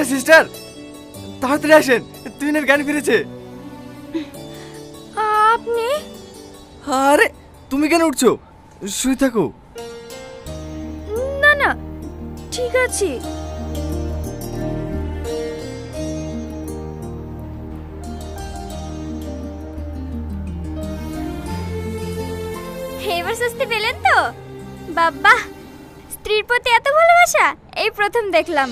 Sister sister তাড়াতাড়ি আসেন তুহিনের জ্ঞান ফিরেছে। আপনি? আরে তুমি কেন উঠছো? শুয়ে থাকো। না না ঠিক আছে। এবার স্বস্তি পেলেন তো? বাবা স্ত্রীর প্রতি এত ভালোবাসা? এই প্রথম দেখলাম।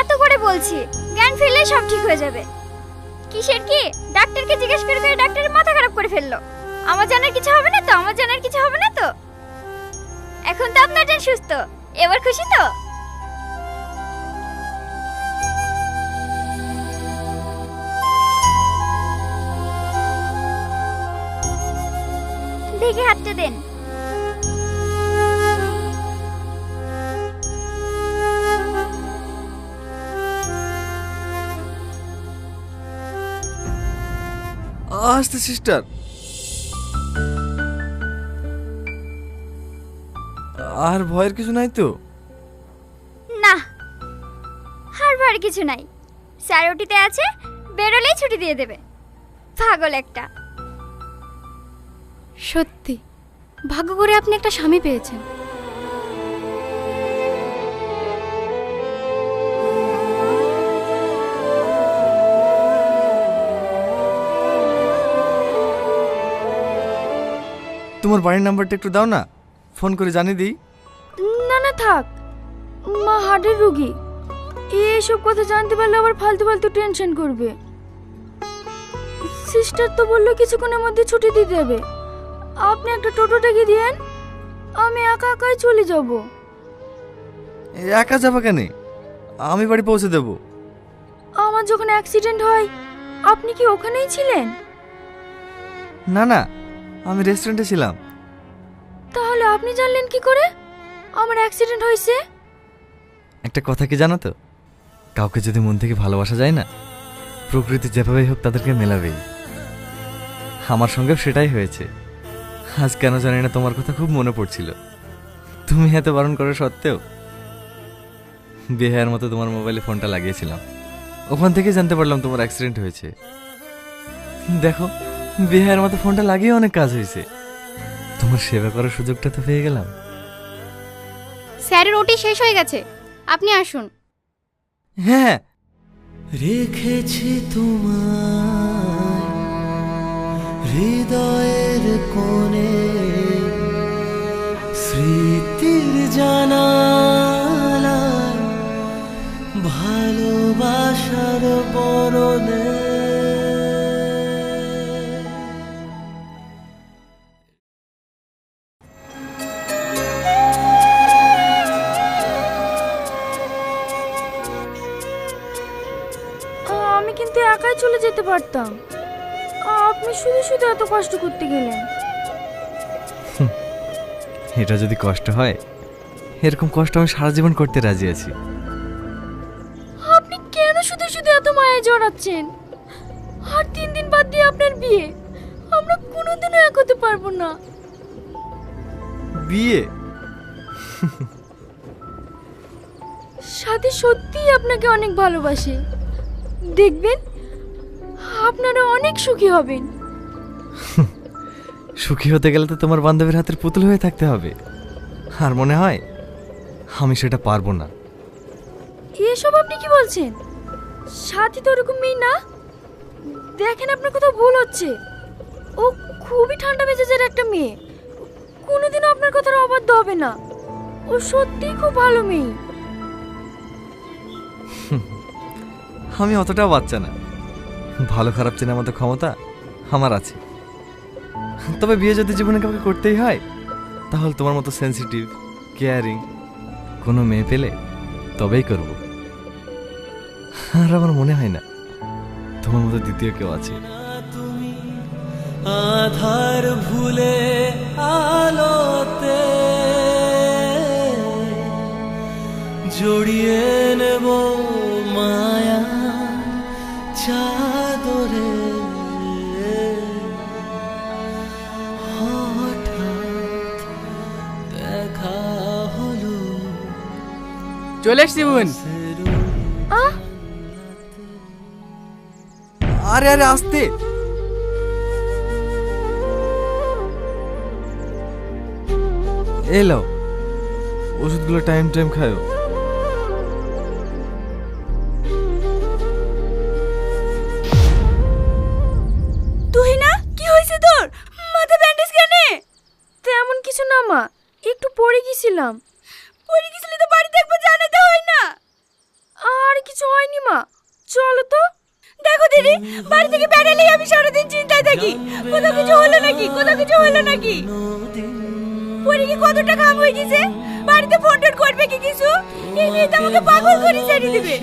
এত করে বলছি, জ্ঞান ফিরলে সব ঠিক হয়ে যাবে। কিসের কি? ডাক্তারকে জিজ্ঞেস করে করে ডাক্তারের মাথা খারাপ করে ফেলল। আমার জানার কিছু হবে না তো? আমার জানার কিছু হবে না তো? এখন তো আপনার সুস্থ। এবার খুশি তো? দেখে হাতটা দেন। আসতে সিস্টার আর ভয়ের কিছু নাই তো? না হার ভার কিছু নাই। স্যার ওটিতে আছে বেরোলেই ছুটি দিয়ে দেবে। পাগল একটা। সত্যি ভাগ্য করে আপনি একটা স্বামী পেয়েছেন। তোমার বাড়ির নাম্বারটা একটু দাও না। ফোন করে জানিয়ে দিই। না না থাক। মা হার্টের রুগী। এসব কথা জানতে পারলে আবার ফালতু ফালতু টেনশন করবে। সিস্টার তো বলল কিছুক্ষণের মধ্যে ছুটি দিয়ে দেবে আপনি একটা টোটো ডেকে দিয়েন? আমি একা একাই চলে যাব। একা যাবা কেন? আমি বাড়ি পৌঁছে দেবো। আমার যখন অ্যাক্সিডেন্ট হয় আপনি কি ওখানেই ছিলেন? না না আমি রেস্টুরেন্টে ছিলাম। তাহলে আপনি জানলেন কি করে? আমার অ্যাক্সিডেন্ট হয়েছে। একটা কথা কি জানো তো? কাউকে যদি মন থেকে ভালোবাসা যায় না প্রকৃতি যেভাবেই হোক তাদেরকে মেলাবেই। আমার সঙ্গেও সেটাই হয়েছে। আজ কেন জানি না তোমার কথা খুব মনে পড়ছিল। তুমি এত বারণ করা সত্ত্বেও বেহার মতো তোমার মোবাইলে ফোনটা লাগিয়েছিলাম। ওখান থেকে জানতে পারলাম তোমার অ্যাক্সিডেন্ট হয়েছে। দেখো বেহার মতো ফোনটা লাগিয়ে অনেক কাজ হয়েছে। তোমার সেবা করার সুযোগটা তো পেয়ে গেলাম। স্যারের ওটি শেষ হয়ে গেছে। আপনি আসুন। হ্যাঁ। রেখেছি তোমায় হৃদয়ের কোণে স্মৃতির জানালায় ভালোবাসার বরণে পারতাম আপনি শুধু শুধু এত কষ্ট করতে গেলেন। এটা যদি কষ্ট হয় এরকম কষ্ট আমি সারা জীবন করতে রাজি আছি। আপনি কেন শুধু শুধু এত মায়ায় জড়াচ্ছেন? আর তিন দিন বাদ দিয়ে আপনার বিয়ে আমরা কোনোদিনও এক হতে পারব না। বিয়ে? সাথে সত্যিই আপনাকে অনেক ভালোবাসে। দেখবেন আপনারা অনেক সুখী হবেন। সুখী হতে গেলে তো তোমার বান্ধবীর হাতের পুতুল হয়ে থাকতে হবে। আর মনে হয় আমি সেটা পারব না। এসব আপনি কি বলছেন? সাথী তো ওরকম মেয়ে না? দেখেন আপনার কোথাও ভুল হচ্ছে। ও খুবই ঠান্ডা মেজাজের একটা মেয়ে। কোনোদিনও আপনার কথার অবাধ্য হবে না। ও সত্যিই খুব ভালো মেয়ে। আমি অতটাও বাচ্চা না। ভালো খারাপ চেনার মতো ক্ষমতা আমার আছে। তবে বিয়ে যদি জীবনে কাউকে করতেই হয়, তাহলে তোমার মতো সেন্সিটিভ কেয়ারিং কোনো মেয়ে পেলে তবেই করব। আর আমার মনে হয় না তোমার মতো দ্বিতীয় কেউ আছে। আধার ভুলে আলোতে জড়িয়ে চলে এসছি বোন। আরে আরে আসতে। এলো। ওষুধগুলো টাইম টাইম খায়ও বাড়ি আমি সারাদিন চিন্তায় থাকি। কোথাও কিছু হলো নাকি? কোথাও কিছু হলো নাকি? পরে কি কত টাকা আম হয়ে গেছে? বাড়িতে ফোন টোন করবে কি কিছু? এই মেয়ে তো আমাকে পাগল করে ছেড়ে দিবে।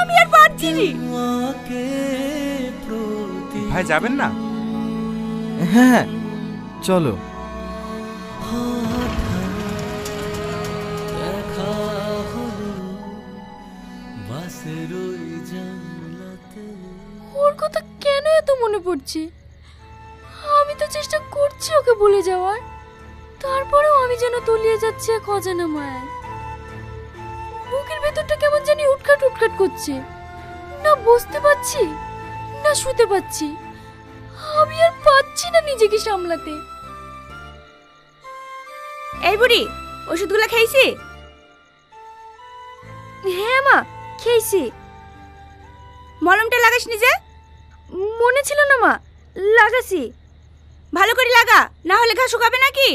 আমি আর পারছি না। ভাই যাবেন না? হ্যাঁ হ্যাঁ চলো। বাসের ওই জানলাতে। ওর কথা কেন এত মনে পড়ছে? আমি তো চেষ্টা করছি ওকে ভুলে যাওয়ার। তারপরেও আমি যেন তলিয়ে যাচ্ছি এক অজানা মায়ায়। বুকের ভেতরটা কেমন জানি উটকাট উটকাট করছে। না বসতে পারছি না শুতে পাচ্ছি আমি আর পাচ্ছি না নিজেকে সামলাতে। এই বুড়ি ওষুধগুলো খেয়েছি? হ্যাঁ মা খেয়েছি। মলমটা লাগাস যে? মনে ছিল না মা, লাগাছি। ভালো করে লাগা, না হলে ঘা শুকাবে নাকি?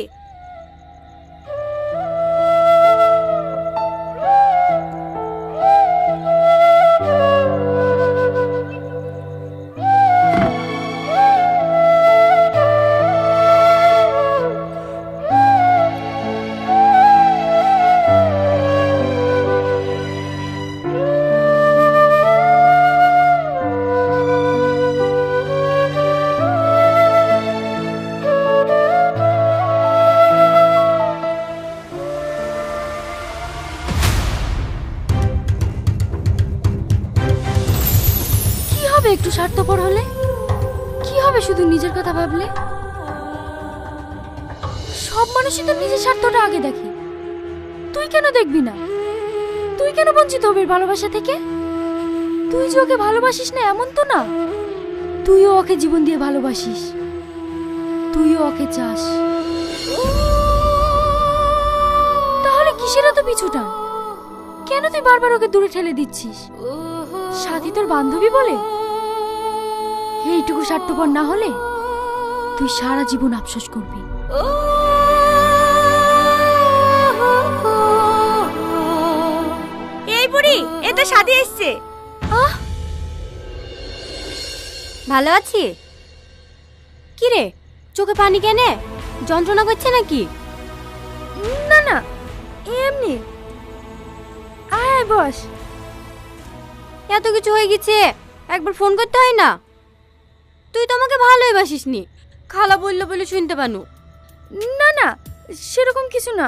সব মানুষই তো নিজের স্বার্থটা আগে দেখে। তুই কেন দেখবি না? তুই কেন বঞ্চিত হবি ভালোবাসা থেকে? তুই যে ওকে ভালোবাসিস না এমন তো না? তুইও ওকে জীবন দিয়ে ভালোবাসিস। তুইও ওকে চাস। তাহলে কিসের এত পিছুটা? কেন তুই বারবার ওকে দূরে ঠেলে দিচ্ছিস? সাথী তোর বান্ধবী বলে? এইটুকু স্বার্থপর না হলে? তুই সারা জীবন আফসোস করবি। এই বুড়ি এসছে। ভালো আছি? কি রে চোখে পানি কেনে? যন্ত্রণা করছে নাকি? না না এমনি। আয় আয় বস। এত কিছু হয়ে গেছে একবার ফোন করতে হয় না। তুই তো আমাকে ভালোই বাসিস নি খালা বলল বলে শুনতে পানু। না না, সেরকম কিছু না।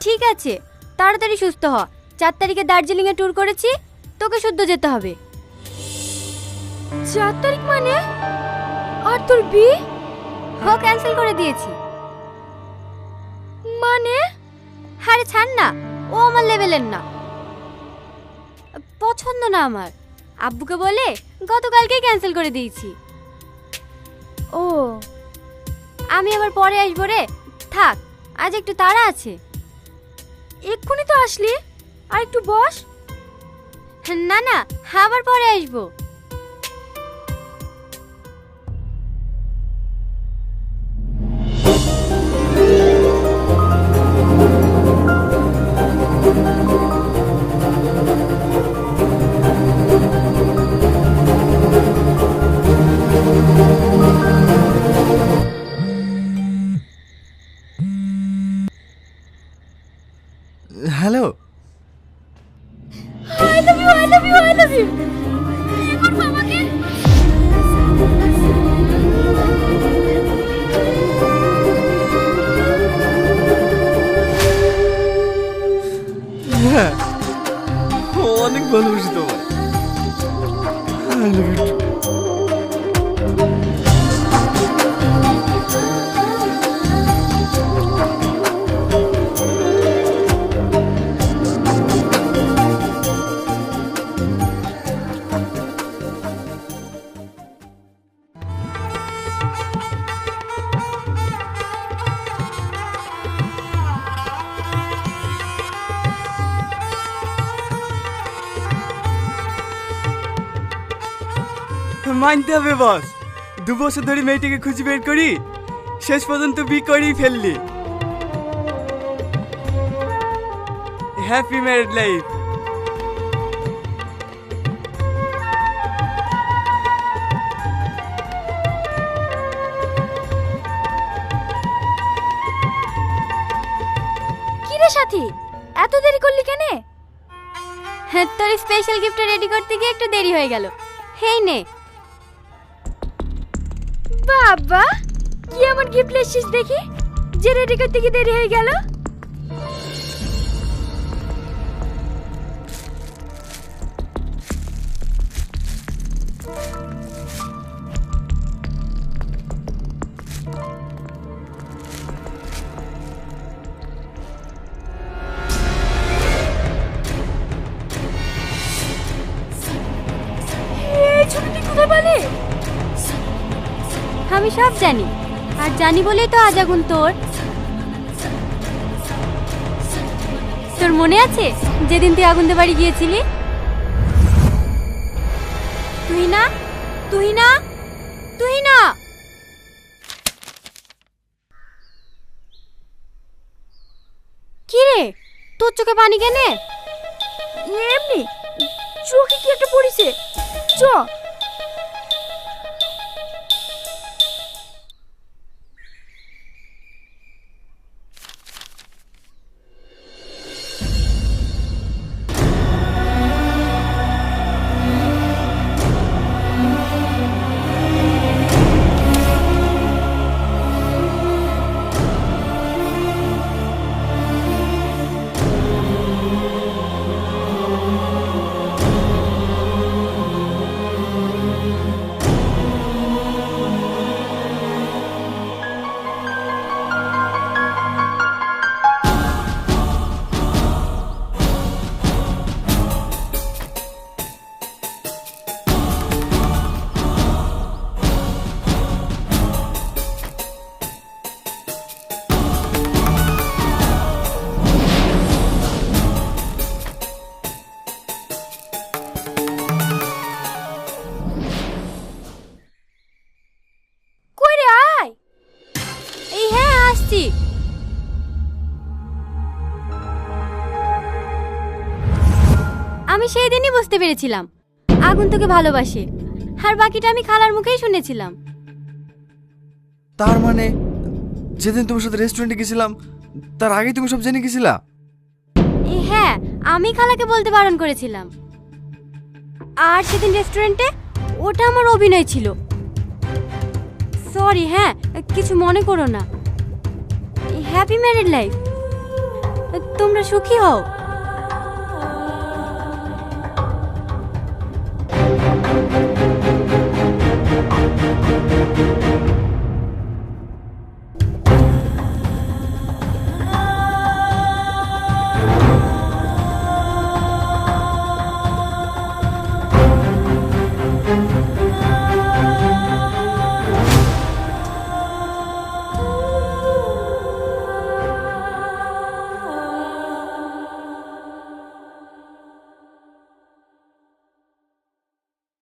ঠিক আছে, তাড়াতাড়ি সুস্থ হ। চার তারিখে দার্জিলিংয়ে ট্যুর করেছি, তোকে শুদ্ধ যেতে হবে। চার তারিখ মানে? আর তোর বিয়ে? হ ক্যান্সেল করে দিয়েছি। মানে? আরে ছাড় না, ও আমার লেভেলের না। পছন্দ না আমার। আব্বুকে বলে গতকালকেই ক্যান্সেল করে দিয়েছি। ও। আমি আবার পরে আসব রে। থাক, আজ একটু তাড়া আছে। এক্ষুনি তো আসলি। আর একটু বস। না না, আবার পরে আসব। মানতে হবে বস দু বছর ধরে মেয়েটিকে খুঁজে বের করি শেষ পর্যন্ত বি করেই ফেললি। হ্যাপি ম্যারিড লাইফ কি রে সাথী? এত দেরি করলি কেনে? হ্যাঁ তোর স্পেশাল গিফটটা রেডি করতে গিয়ে একটু দেরি হয়ে গেল। হেই নে বাবা! কি এমন গিফট এসেছিস দেখি? যে রেডি করতে গিয়ে দেরি হয়ে গেল? আর জানি বলেই তো আজ আগুন তোর। তোর মনে আছে যেদিন তুই আগুনদের বাড়ি গিয়েছিলি? তুই না তুই না তুই না। কি রে তোর চোখে পানি কেনে? এমনি, চোখে কি একটা পড়েছে? চ। দিনই আগুন তোকে ভালোবাসে। আর বাকিটা আমি খালার মুখেই শুনেছিলাম। তার মানে যেদিন তোমার সাথে রেস্টুরেন্টে গেছিলাম তার আগে তুমি সব জেনে গেছিলা? এই হ্যাঁ আমি খালাকে বলতে বারণ করেছিলাম। আর সেদিন রেস্টুরেন্টে ওটা আমার অভিনয় ছিল। সরি হ্যাঁ কিছু মনে করো না। হ্যাপি ম্যারিড লাইফ তোমরা সুখী হও।